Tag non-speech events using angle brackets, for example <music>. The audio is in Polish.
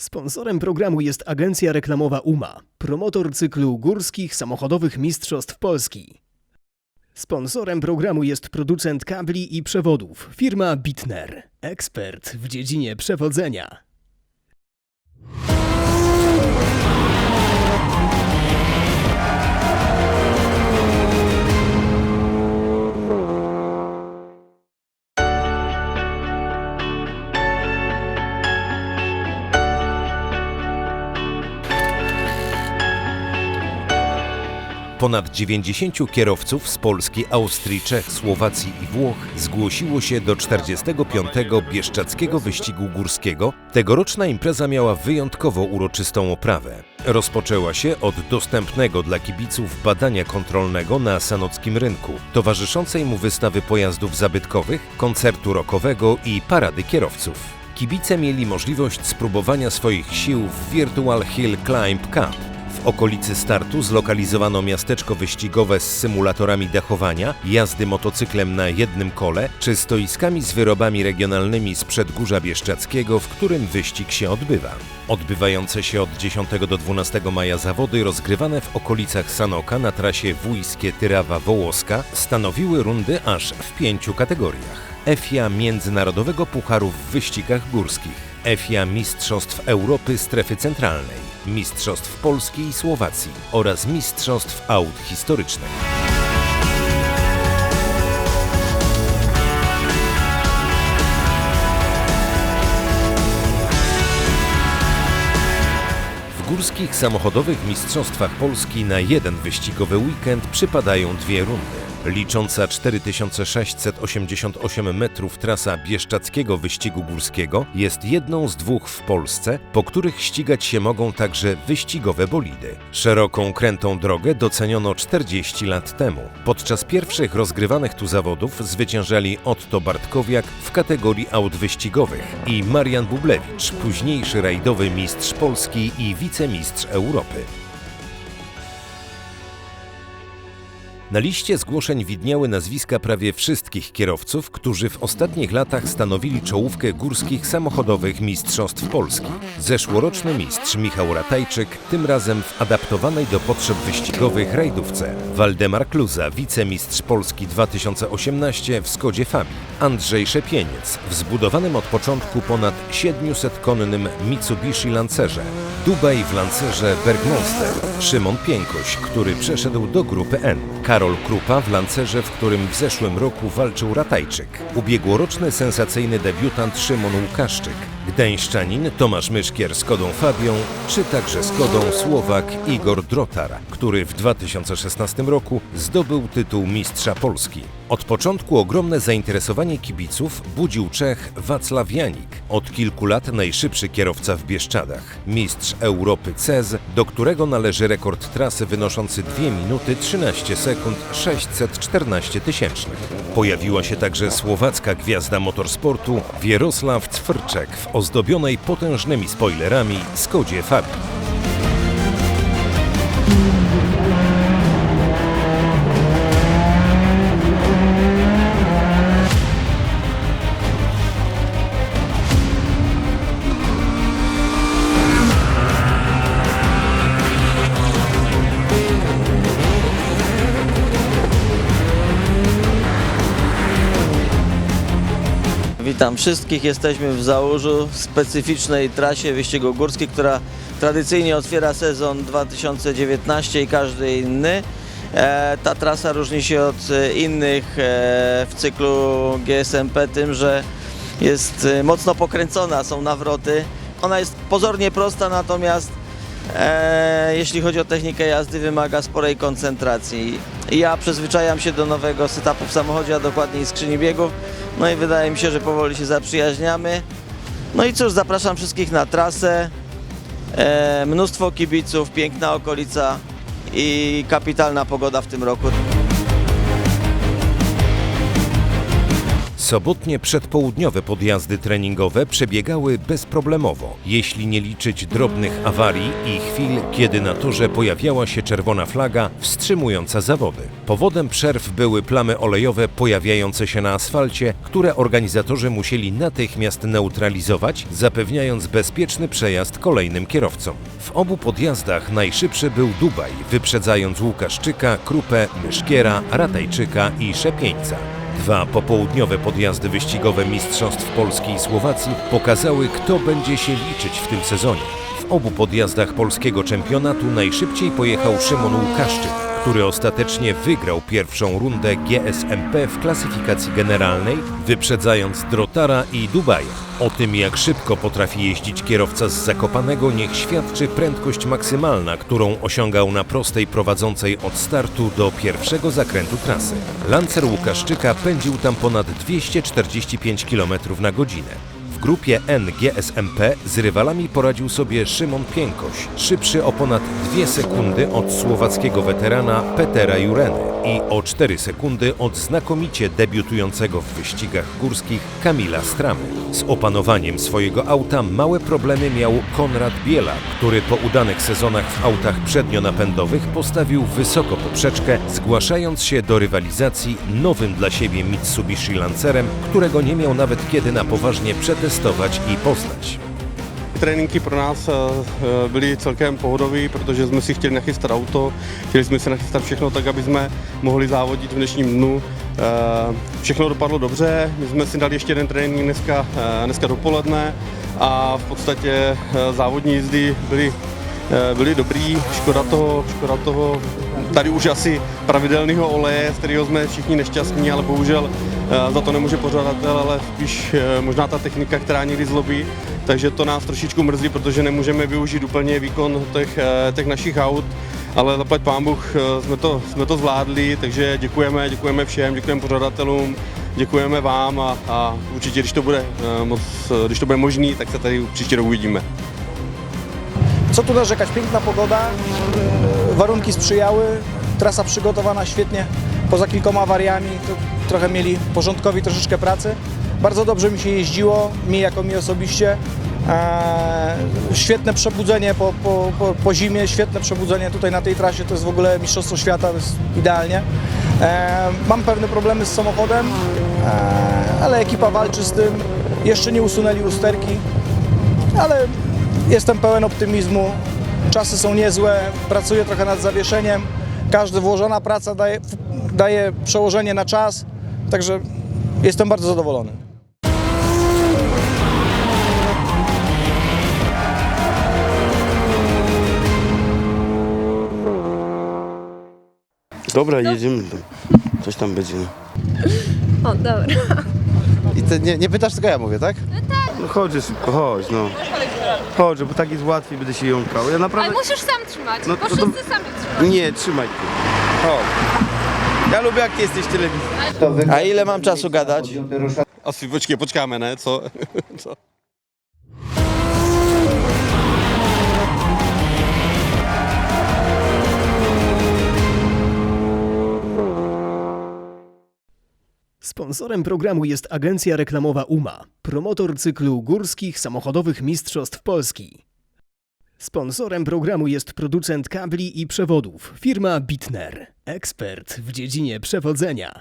Sponsorem programu jest agencja reklamowa UMA, promotor cyklu górskich samochodowych mistrzostw Polski. Sponsorem programu jest producent kabli i przewodów, firma Bitner, ekspert w dziedzinie przewodzenia. Ponad 90 kierowców z Polski, Austrii, Czech, Słowacji i Włoch zgłosiło się do 45. Bieszczackiego Wyścigu Górskiego. Tegoroczna impreza miała wyjątkowo uroczystą oprawę. Rozpoczęła się od dostępnego dla kibiców badania kontrolnego na Sanockim Rynku, towarzyszącej mu wystawy pojazdów zabytkowych, koncertu rockowego i parady kierowców. Kibice mieli możliwość spróbowania swoich sił w Virtual Hill Climb Cup. W okolicy startu zlokalizowano miasteczko wyścigowe z symulatorami dachowania, jazdy motocyklem na jednym kole czy stoiskami z wyrobami regionalnymi z przedgórza Bieszczackiego, w którym wyścig się odbywa. Odbywające się od 10 do 12 maja zawody rozgrywane w okolicach Sanoka na trasie Wójskie Tyrawa-Wołoska stanowiły rundy aż w pięciu kategoriach. EFIA Międzynarodowego Pucharu w wyścigach górskich, EFIA Mistrzostw Europy Strefy Centralnej, Mistrzostw Polski i Słowacji oraz Mistrzostw Aut Historycznych. W górskich samochodowych mistrzostwach Polski na jeden wyścigowy weekend przypadają dwie rundy. Licząca 4688 metrów trasa Bieszczackiego Wyścigu Górskiego jest jedną z dwóch w Polsce, po których ścigać się mogą także wyścigowe bolidy. Szeroką, krętą drogę doceniono 40 lat temu. Podczas pierwszych rozgrywanych tu zawodów zwyciężali Otto Bartkowiak w kategorii aut wyścigowych i Marian Bublewicz, późniejszy rajdowy mistrz Polski i wicemistrz Europy. Na liście zgłoszeń widniały nazwiska prawie wszystkich kierowców, którzy w ostatnich latach stanowili czołówkę górskich samochodowych mistrzostw Polski. Zeszłoroczny mistrz Michał Ratajczyk, tym razem w adaptowanej do potrzeb wyścigowych rajdówce. Waldemar Kluza, wicemistrz Polski 2018 w Skodzie Fabii. Andrzej Szepieniec w zbudowanym od początku ponad 700-konnym Mitsubishi Lancerze. Dubaj w Lancerze Bergmonster. Szymon Piękoś, który przeszedł do grupy N. Karol Krupa w Lancerze, w którym w zeszłym roku walczył Ratajczyk. Ubiegłoroczny sensacyjny debiutant Szymon Łukaszczyk. Gdańszczanin Tomasz Myszkier Skodą Fabią, czy także Skodą Słowak Igor Drotar, który w 2016 roku zdobył tytuł Mistrza Polski. Od początku ogromne zainteresowanie kibiców budził Czech Wacław Janik, od kilku lat najszybszy kierowca w Bieszczadach, mistrz Europy CEZ, do którego należy rekord trasy wynoszący 2 minuty 13 sekund 614 tysięcznych. Pojawiła się także słowacka gwiazda motorsportu Wierosław Cwrczek w ozdobionej potężnymi spoilerami Skodzie Fabii. Witam wszystkich. Jesteśmy w Załużu, w specyficznej trasie wyścigu górskiej, która tradycyjnie otwiera sezon 2019 i każdy inny. E, ta trasa różni się od e, innych e, w cyklu GSMP tym, że jest mocno pokręcona, są nawroty. Ona jest pozornie prosta, natomiast e, jeśli chodzi o technikę jazdy wymaga sporej koncentracji. Ja przyzwyczajam się do nowego setupu w samochodzie, a dokładniej skrzyni biegów. No i wydaje mi się, że powoli się zaprzyjaźniamy. No i cóż, zapraszam wszystkich na trasę. E, mnóstwo kibiców, piękna okolica i kapitalna pogoda w tym roku. Sobotnie przedpołudniowe podjazdy treningowe przebiegały bezproblemowo, jeśli nie liczyć drobnych awarii i chwil, kiedy na torze pojawiała się czerwona flaga wstrzymująca zawody. Powodem przerw były plamy olejowe pojawiające się na asfalcie, które organizatorzy musieli natychmiast neutralizować, zapewniając bezpieczny przejazd kolejnym kierowcom. W obu podjazdach najszybszy był Dubaj, wyprzedzając Łukaszczyka, Krupę, Myszkiera, Ratajczyka i Szepieńca. Dwa popołudniowe podjazdy wyścigowe Mistrzostw Polski i Słowacji pokazały, kto będzie się liczyć w tym sezonie. W obu podjazdach polskiego czempionatu najszybciej pojechał Szymon Łukaszczyk, który ostatecznie wygrał pierwszą rundę GSMP w klasyfikacji generalnej, wyprzedzając Drotara i Dubaja. O tym, jak szybko potrafi jeździć kierowca z Zakopanego, niech świadczy prędkość maksymalna, którą osiągał na prostej prowadzącej od startu do pierwszego zakrętu trasy. Lancer Łukaszczyka pędził tam ponad 245 km na godzinę. W grupie N GSMP z rywalami poradził sobie Szymon Piękoś, szybszy o ponad 2 sekundy od słowackiego weterana Petera Jureny i o 4 sekundy od znakomicie debiutującego w wyścigach górskich Kamila Stramy. Z opanowaniem swojego auta małe problemy miał Konrad Biela, który po udanych sezonach w autach przednionapędowych postawił wysoko poprzeczkę, zgłaszając się do rywalizacji nowym dla siebie Mitsubishi Lancerem, którego nie miał nawet kiedy na poważnie przetestować i poznać. Tréninky pro nás eh, eh, byly celkem pohodové, protože jsme si chtěli nachystat auto, chtěli jsme si nachystat všechno tak, aby jsme mohli závodit v dnešním dnu. Eh, Všechno dopadlo dobře, my jsme si dali ještě jeden trénink dneska, dneska dopoledne a v podstatě závodní jízdy byly byly dobrý, škoda toho, škoda toho tady už asi pravidelného oleje, z kterého jsme všichni nešťastní, ale bohužel eh, za to nemůže pořadatel, ale spíš eh, možná ta technika, která někdy zlobí, takže to nás trošičku mrzí, protože nemůžeme využít úplně výkon těch, eh, těch našich aut, ale zaplať pán Bůh, eh, jsme to, jsme to zvládli, takže děkujeme, děkujeme všem, děkujeme pořadatelům, děkujeme vám a, a určitě, když to bude eh, moc, eh, když to bude možný, tak se tady příště uvidíme. Co tu narzekać? Piękna pogoda, e, warunki sprzyjały, trasa przygotowana świetnie, poza kilkoma awariami, trochę mieli porządkowi troszeczkę pracy. Bardzo dobrze mi się jeździło, mi jako mi osobiście. E, świetne przebudzenie po, po, po, po zimie, świetne przebudzenie tutaj na tej trasie, to jest w ogóle Mistrzostwo Świata, to jest idealnie. E, mam pewne problemy z samochodem, e, ale ekipa walczy z tym. Jeszcze nie usunęli usterki, ale jestem pełen optymizmu. Czasy są niezłe, pracuję trochę nad zawieszeniem. Każda włożona praca daje, daje przełożenie na czas, także jestem bardzo zadowolony. Dobra, jedziemy. Coś tam będzie. O, dobra. I ty nie, nie pytasz, tylko ja mówię, tak? no chodź szybko, chodź no. Chodź, bo tak jest łatwiej, będę się jąkał. Ja Ale naprawdę... musisz sam trzymać, No bo to- to- wszyscy sami trzymają. Nie, trzymaj tu. Chodź. Ja lubię jak ty jesteś w telewizji. A ile mam czasu gadać? Počkej, počkáme, ne? Co? <laughs> Co? Sponsorem programu jest agencja reklamowa UMA, promotor cyklu górskich samochodowych mistrzostw Polski. Sponsorem programu jest producent kabli i przewodów, firma Bitner, ekspert w dziedzinie przewodzenia.